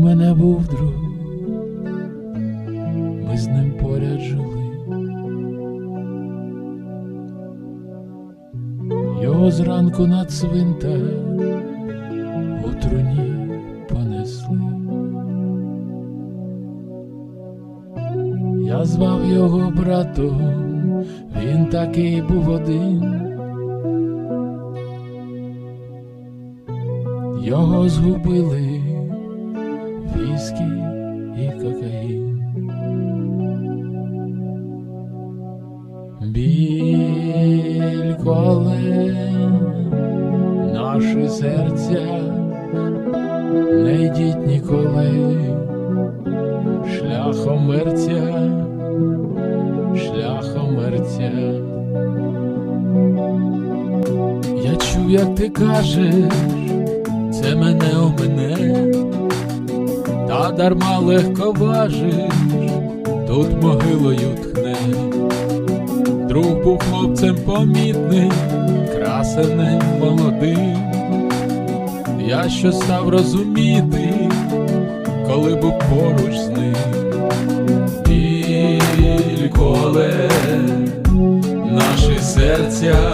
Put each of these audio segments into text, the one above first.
мене був друг, ми з ним поряд жили. Його зранку на цвинтар у труні понесли. Я звав його братом, він такий був один. Його згубили віскі і кокаїн. Біль коле наші серця, не йдіть ніколи шляхом мерця, шляхом мерця. Я чув, як ти кажеш, це мене у мене, та дарма легко важиш, тут могилою тхне. Друг був хлопцем помітним, красенем молодим. Я що став розуміти, коли був поруч з ним. Біль коле наші серця,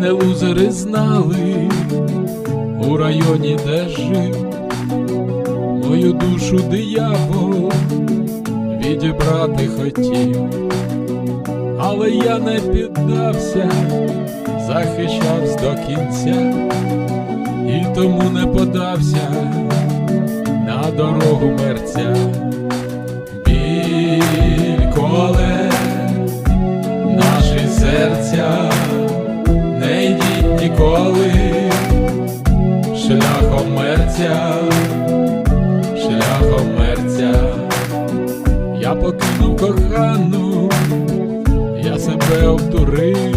мене лузери знали у районі, де жив, мою душу диявол відібрати хотів, але я не піддався, захищався до кінця, і тому не подався на дорогу мерця. Кохану, я себе обдурив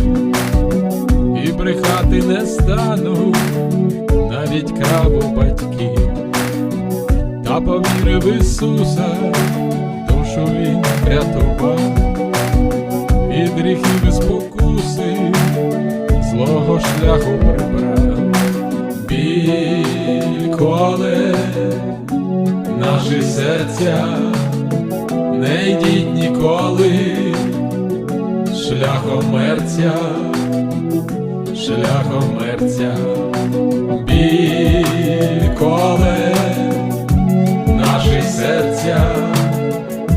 і брехати не стану, навіть краву батьків, та повірив Ісуса, душу він врятував, від гріхів і спокуси, злого шляху прибрав. Біль коле наші серця, не йдіть ніколи, шляхом мерця, шляхом мерця, біль коле наші серця,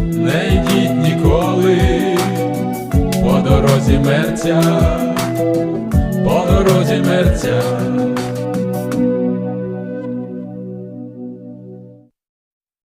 не йдіть ніколи, по дорозі мерця, по дорозі мерця.